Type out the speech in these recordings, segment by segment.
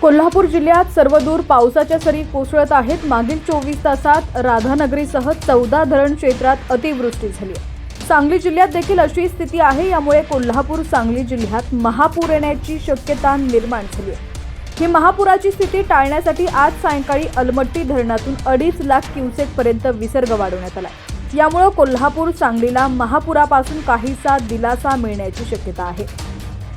कोल्हापूर जिल्ह्यात सर्वदूर पावसाच्या सरी कोसळत आहेत. मागील चोवीस तासात राधानगरीसह चौदा धरण क्षेत्रात अतिवृष्टी झाली आहे. सांगली जिल्ह्यात देखील अशी स्थिती आहे यामुळे कोल्हापूर सांगली जिल्ह्यात महापूर येण्याची शक्यता निर्माण झाली आहे. ही महापुराची स्थिती टाळण्यासाठी आज सायंकाळी अलमट्टी धरणातून अडीच लाख क्युसेकपर्यंत विसर्ग वाढवण्यात आला यामुळे कोल्हापूर सांगलीला महापुरापासून काहीसा दिलासा मिळण्याची शक्यता आहे.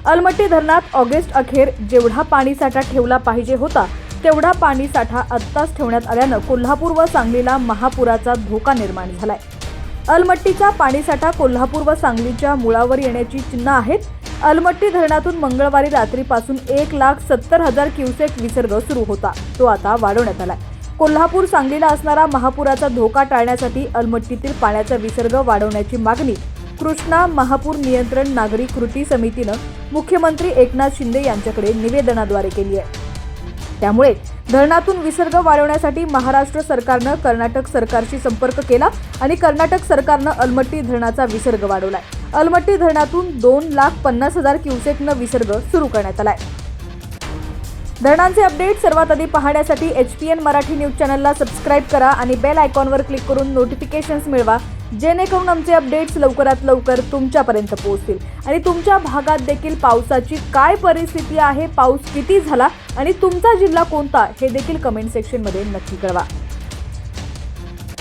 अलमट्टी धरणात ऑगस्ट अखेर जेवढा पाणीसाठा ठेवला पाहिजे होता तेवढा पाणीसाठा आत्ताच ठेवण्यात आल्यानं कोल्हापूर व सांगलीला महापुराचा धोका निर्माण झालाय. अलमट्टीचा पाणीसाठा कोल्हापूर व सांगलीच्या मुळावर येण्याची चिन्ह आहेत. अलमट्टी धरणातून मंगळवारी रात्रीपासून एक लाख सत्तर हजार क्युसेक विसर्ग सुरू होता. तो आता वाढवण्यात आलाय. कोल्हापूर सांगलीला असणारा महापुराचा धोका टाळण्यासाठी अलमट्टीतील पाण्याचा विसर्ग वाढवण्याची मागणी कृष्णा महापूर नियंत्रण नागरी कृती समितीनं मुख्यमंत्री एकनाथ शिंदे यांच्याकडे निवेदनाद्वारे केली आहे. त्यामुळे धरणातून विसर्ग वाढवण्यासाठी महाराष्ट्र सरकारनं कर्नाटक सरकारशी संपर्क केला आणि कर्नाटक सरकारनं अलमट्टी धरणाचा विसर्ग वाढवलाय. अलमट्टी धरणातून दोन लाख पन्नास हजार क्युसेकनं विसर्ग सुरू करण्यात आलाय. धरणांचे अपडेट सर्वात आधी पाहण्यासाठी H P N Marathi news चॅनलला सबस्क्राईब करा आणि बेल आयकॉनवर क्लिक करून नोटिफिकेशन्स मिळवा. जेणेकरून आमचे अपडेट्स लवकरात लवकर तुमच्यापर्यंत पोहोचतील. आणि तुमच्या भागात देखील पावसाची काय परिस्थिती आहे पाऊस किती झाला आणि तुमचा जिल्हा कोणता हे देखील कमेंट सेक्शनमध्ये नक्की कळवा.